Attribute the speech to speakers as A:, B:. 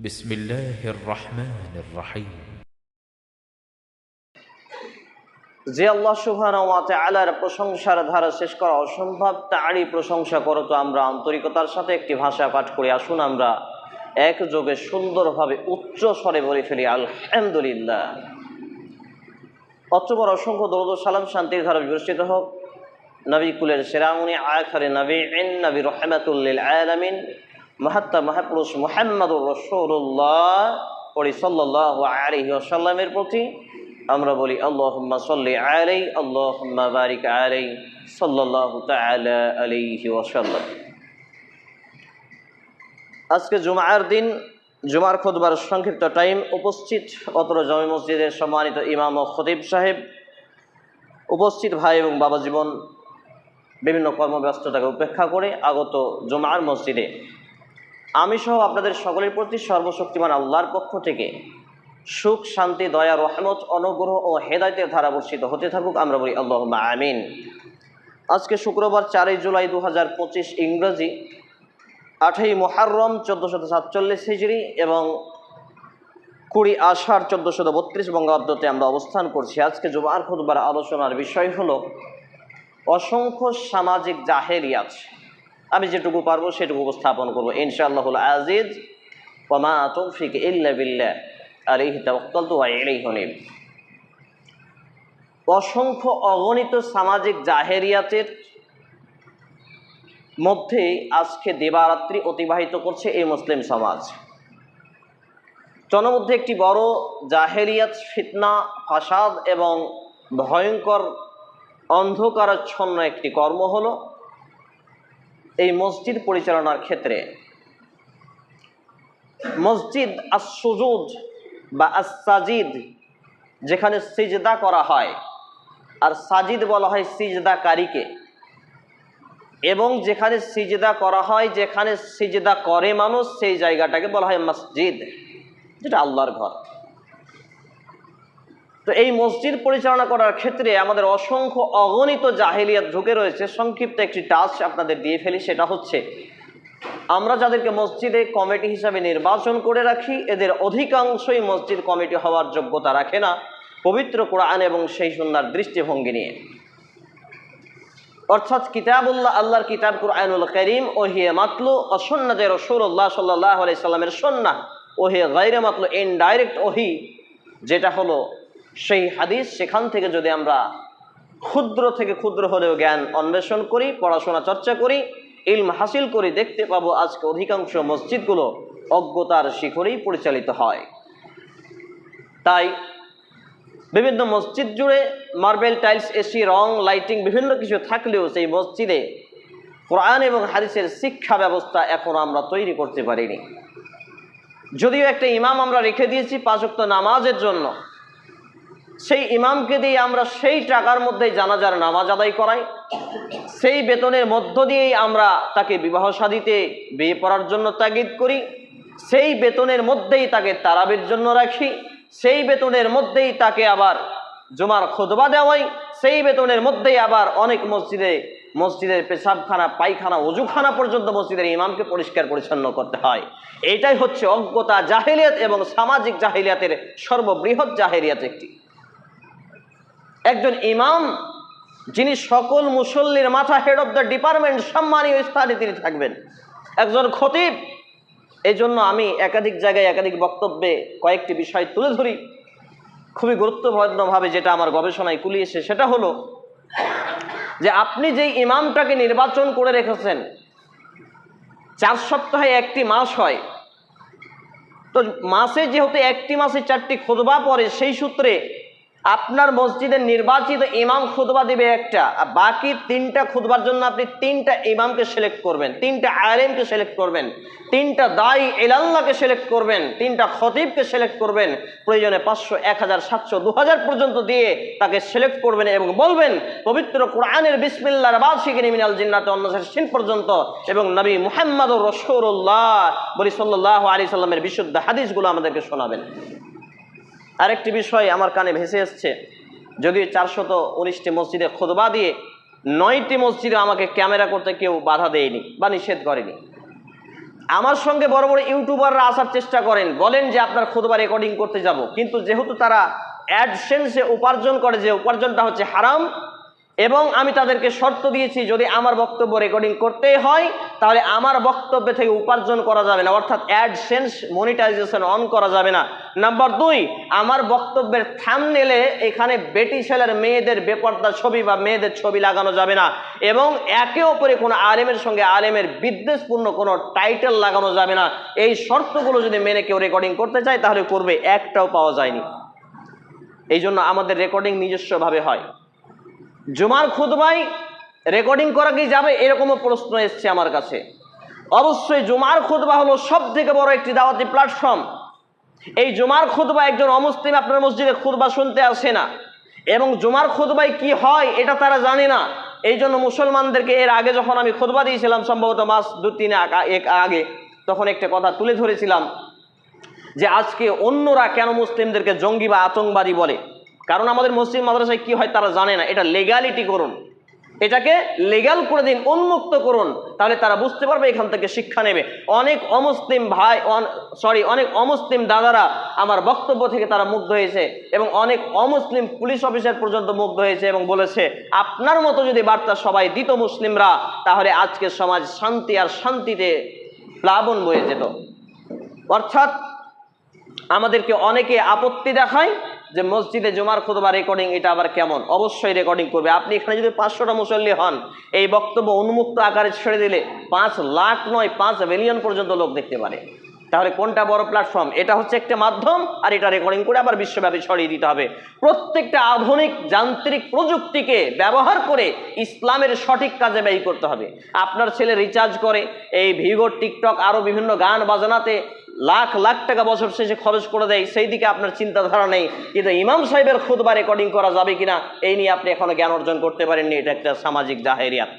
A: بسم الله الرحمن الرحيم
B: যে আল্লাহ সুবহানাহু আলার প্রশংসার ধারা শেষ করা অসম্ভব তারই প্রশংসা করো তো আমরা আন্তরিকতার সাথে একটি ভাষা পাঠ করি আসুন আমরা একযোগে সুন্দরভাবে উচ্চ স্বরে বলে ফেলি আলহামদুলিল্লাহ অতপর অসংখ্য দরদ ও সালাম শান্তির ধারা বিবর্ষিত হোক নবী কুলের সেরামুনি আখারে নবী এন নবী রহমাতুল্লিল আলামিন মাহাত্মা মহাপুরুষ মোহাম্মদুর রসুল্লাহ পড়ি সাল্লাহ আলহি প্রতি। আমরা বলি, আল্লাহুম্মা সাল্লি আলাই আল্লাহুম্মা বারিক আলাই ওয়াসাল্লাম। আজকে জুমার দিন, জুমার খুতবার সংক্ষিপ্ত টাইম উপস্থিত অতর জমি মসজিদের সম্মানিত ইমাম ও খতিব সাহেব, উপস্থিত ভাই এবং বাবা জীবন বিভিন্ন কর্মব্যস্ততাকে উপেক্ষা করে আগত জুমার মসজিদে আমি সহ আপনাদের সকলের প্রতি সর্বশক্তিমান আল্লাহর পক্ষ থেকে সুখ, শান্তি, দয়া, রহমত, অনুগ্রহ ও হেদায়তের ধারা বর্ষিত হতে থাকুক, আমরা বলি আল্লাহ আমিন। আজকে শুক্রবার চারই জুলাই দু হাজার পঁচিশ ইংরেজি আঠাই মোহারম চোদ্দোশত সাতচল্লিশ হিজড়ি এবং কুড়ি আষাঢ় চোদ্দোশত বত্রিশ বঙ্গাব্দতে আমরা অবস্থান করছি। আজকে জুমার খুদবার আলোচনার বিষয় হলো, অসংখ্য সামাজিক জাহেরিয়াত আমি যেটুকু পারব সেটুকু উপস্থাপন করব। ইনশাআল্লাহুল আজিজ ওমা তৌফিক ইল্লা বিল্লাহ। ইলাইহি উনীব। অসংখ্য অগণিত সামাজিক জাহেরিয়াতের মধ্যে আজকে দেবারাত্রি অতিবাহিত করছে এই মুসলিম সমাজ। জনমধ্যে একটি বড় জাহেরিয়াত, ফিতনা, ফাসাদ এবং ভয়ঙ্কর অন্ধকারাচ্ছন্ন একটি কর্ম হলো এই মসজিদ পরিচালনার ক্ষেত্রে মসজিদ আসুজুদ বা আসাজিদ যেখানে সিজদা করা হয়, আর সাজিদ বলা হয় সিজদাকারীকে। এবং যেখানে সিজদা করা হয়, যেখানে সিজদা করে মানুষ, সেই জায়গাটাকে বলা হয় মসজিদ, যেটা আল্লাহর ঘর। তো এই মসজিদ পরিচালনা করার ক্ষেত্রে আমাদের অসংখ্য অগণিত জাহেলিয়াত ঢুকে রয়েছে। সংক্ষিপ্ত একটি টাচ আপনাদের দিয়ে ফেলি, সেটা হচ্ছে, আমরা যাদেরকে মসজিদে কমিটি হিসাবে নির্বাচন করে রাখি, এদের অধিকাংশই মসজিদ কমিটি হওয়ার যোগ্যতা রাখে না, পবিত্র কোরআন এবং সেই সুন্দর দৃষ্টিভঙ্গি নিয়ে। অর্থাৎ কিতাবুল্লাহ, আল্লাহর কিতাব কুরআনুল করিম ও হিয়ে মাতলু অসন্নাতে রসুল্লাহ সাল্লাহ আলাইসাল্লামের সন্না ও হে গাইরে মাতলু ইনডাইরেক্ট ওহি, যেটা হলো সেই হাদিস সেখান থেকে যদি আমরা ক্ষুদ্র থেকে ক্ষুদ্র হলেও জ্ঞান অন্বেষণ করি, পড়াশোনা চর্চা করি, ইলম হাসিল করি, দেখতে পাবো আজকে অধিকাংশ মসজিদগুলো অজ্ঞতার শিখরেই পরিচালিত হয়। তাই বিভিন্ন মসজিদ জুড়ে মার্বেল, টাইলস, এসি, রং, লাইটিং বিভিন্ন কিছু থাকলেও সেই মসজিদে কোরআন এবং হাদিসের শিক্ষা ব্যবস্থা এখন আমরা তৈরি করতে পারিনি। যদিও একটা ইমাম আমরা রেখে দিয়েছি পাঁচক্ত নামাজের জন্য সেই ইমামকে দিয়ে আমরা সেই টাকার মধ্যেই জানাজার নামাজ আদায় করাই। সেই বেতনের মধ্য দিয়েই আমরা তাকে বিবাহ সাদিতে বিয়ে পড়ার জন্য তাগিদ করি। সেই বেতনের মধ্যেই তাকে তারাবের জন্য রাখি। সেই বেতনের মধ্যেই তাকে আবার জমার খোদবা দেওয়াই। সেই বেতনের মধ্যেই আবার অনেক মসজিদে, মসজিদের পেশাবখানা, পায়খানা, অজুখানা পর্যন্ত মসজিদের ইমামকে পরিষ্কার পরিচ্ছন্ন করতে হয়। এটাই হচ্ছে অজ্ঞতা জাহিলিয়াত এবং সামাজিক জাহিলিয়াতের সর্ববৃহৎ জাহিলিয়াত একটি। একজন ইমাম, যিনি সকল মুসল্লির মাথা হেড অফ দ্য ডিপার্টমেন্ট সম্মানীয় স্থানে তিনি থাকবেন। একজন খতিব এই জন্য আমি একাধিক জায়গায় একাধিক বক্তব্যে কয়েকটি বিষয় তুলে ধরি। খুবই গুরুত্বপূর্ণভাবে যেটা আমার গবেষণায় কুলিয়েছে সেটা হলো যে আপনি যেই ইমামটাকে নির্বাচন করে রেখেছেন, চার সপ্তাহে একটি মাস হয়। তো মাসে যেহেতু একটি মাসে চারটি খোদবা পরে সেই সূত্রে আপনার মসজিদের নির্বাচিত ইমাম খুদবা দিবে একটা, আর বাকি তিনটা খুদবার জন্য আপনি তিনটা ইমামকে সিলেক্ট করবেন, তিনটা আলেমকে সিলেক্ট করবেন, তিনটা দায়ী এলাল্লাহকে সিলেক্ট করবেন, তিনটা খতিবকে সিলেক্ট করবেন, প্রয়োজনে পাঁচশো এক হাজার সাতশো দু হাজার পর্যন্ত দিয়ে তাকে সিলেক্ট করবেন এবং বলবেন, পবিত্র কোরআনের বিসমিল্লার বাদ শিখিনি মিনাল জিন্নাতে অন্য সিন পর্যন্ত এবং নবী মুহাম্মদ রসৌল্লাহ বলি সাল্লাহ আলী সাল্লামের বিশুদ্ধ হাদিসগুলো আমাদেরকে শোনাবেন। আরেকটি বিষয় আমার কানে ভেসে এসছে। যদি চারশত উনিশটি মসজিদে খোদবা দিয়ে নয়টি মসজিদে আমাকে ক্যামেরা করতে কেউ বাধা দেয়নি বা নিষেধ করেনি। আমার সঙ্গে বড় বড় ইউটিউবাররা আসার চেষ্টা করেন, বলেন যে আপনার খুদবা রেকর্ডিং করতে যাব। কিন্তু যেহেতু তারা অ্যাডসেন্সে উপার্জন করে, যে উপার্জনটা হচ্ছে হারাম এবং আমি তাদেরকে শর্ত দিয়েছি, যদি আমার বক্তব্য রেকর্ডিং করতেই হয়, তাহলে আমার বক্তব্য থেকে উপার্জন করা যাবে না। অর্থাৎ অ্যাডসেন্স মনিটাইজেশন অন করা যাবে না। নাম্বার দুই, আমার বক্তব্যের থামনেলে এখানে বেটি ছেলের মেয়েদের বেপর্দা ছবি বা মেয়েদের ছবি লাগানো যাবে না। এবং একে অপরে কোনো আলেমের সঙ্গে আলেমের বিদ্বেষপূর্ণ কোনো টাইটেল লাগানো যাবে না। এই শর্তগুলো যদি মেনে কেউ রেকর্ডিং করতে চায়, তাহলে করবে, একটাও পাওয়া যায়নি। এই জন্য আমাদের রেকর্ডিং নিজস্বভাবে হয়। জুমার খুদবাই রেকর্ডিং করা কি যাবে? এরকমও প্রশ্ন এসছে আমার কাছে। অবশ্যই জুমার খুদবা হলো সব থেকে বড় একটি দাওয়াতি প্ল্যাটফর্ম এই জুমার খুদবা একজন অমুসলিম আপনার মসজিদে খুদবা শুনতে আসে না। এবং জুমার খুদবাই কি হয় এটা তারা জানে না। এই জন্য মুসলমানদেরকে এর আগে যখন আমি খুদবা দিয়েছিলাম, সম্ভবত মাস দু তিন এক আগে, তখন একটা কথা তুলে ধরেছিলাম যে আজকে অন্যরা কেন মুসলিমদেরকে জঙ্গি বা আতঙ্কবাদী বলে? কারণ আমাদের মুসলিম মাদ্রাসায় কি হয় তারা জানে না, এটা লেগালিটি করুন। এটাকে লেগাল করে দিন, উন্মুক্ত করুন, তাহলে তারা বুঝতে পারবে, এখান থেকে শিক্ষা নেবে। অনেক অমুসলিম ভাই সরি অনেক অমুসলিম দাদারা আমার বক্তব্য থেকে তারা মুগ্ধ হয়েছে এবং অনেক অমুসলিম পুলিশ অফিসার পর্যন্ত মুগ্ধ হয়েছে এবং বলেছে, আপনার মতো যদি বার্তা সবাই দিত মুসলিমরা, তাহলে আজকের সমাজ শান্তি আর শান্তিতে প্লাবন বয়ে যেত। অর্থাৎ আমাদেরকে অনেকে আপত্তি দেখায় যে মসজিদে জুমার খুতবা রেকর্ডিং এটা আবার কেমন? অবশ্যই রেকর্ডিং করবে। আপনি এখানে যদি পাঁচশোটা মুসল্লি হন, এই বক্তব্য উন্মুক্ত আকারে ছেড়ে দিলে পাঁচ লাখ নয়, পাঁচ মিলিয়ন পর্যন্ত লোক দেখতে পারে। তাহলে কোনটা বড় প্ল্যাটফর্ম এটা হচ্ছে একটা মাধ্যম আর এটা রেকর্ডিং করে আবার বিশ্বব্যাপী ছড়িয়ে দিতে হবে। প্রত্যেকটা আধুনিক যান্ত্রিক প্রযুক্তিকে ব্যবহার করে ইসলামের সঠিক কাজে ব্যয় করতে হবে। আপনার ছেলে রিচার্জ করে, এই ভিগো টিকটক আরও বিভিন্ন গান বাজনাতে লাখ লাখ টাকা বছর শেষে খরচ করে দেয়, সেই দিকে আপনার চিন্তাধারা নেই কিন্তু ইমাম সাহেবের খুদবা রেকর্ডিং করা যাবে কিনা, এই নিয়ে আপনি এখনও জ্ঞান অর্জন করতে পারেননি, এটা একটা সামাজিক জাহেরিয়াত।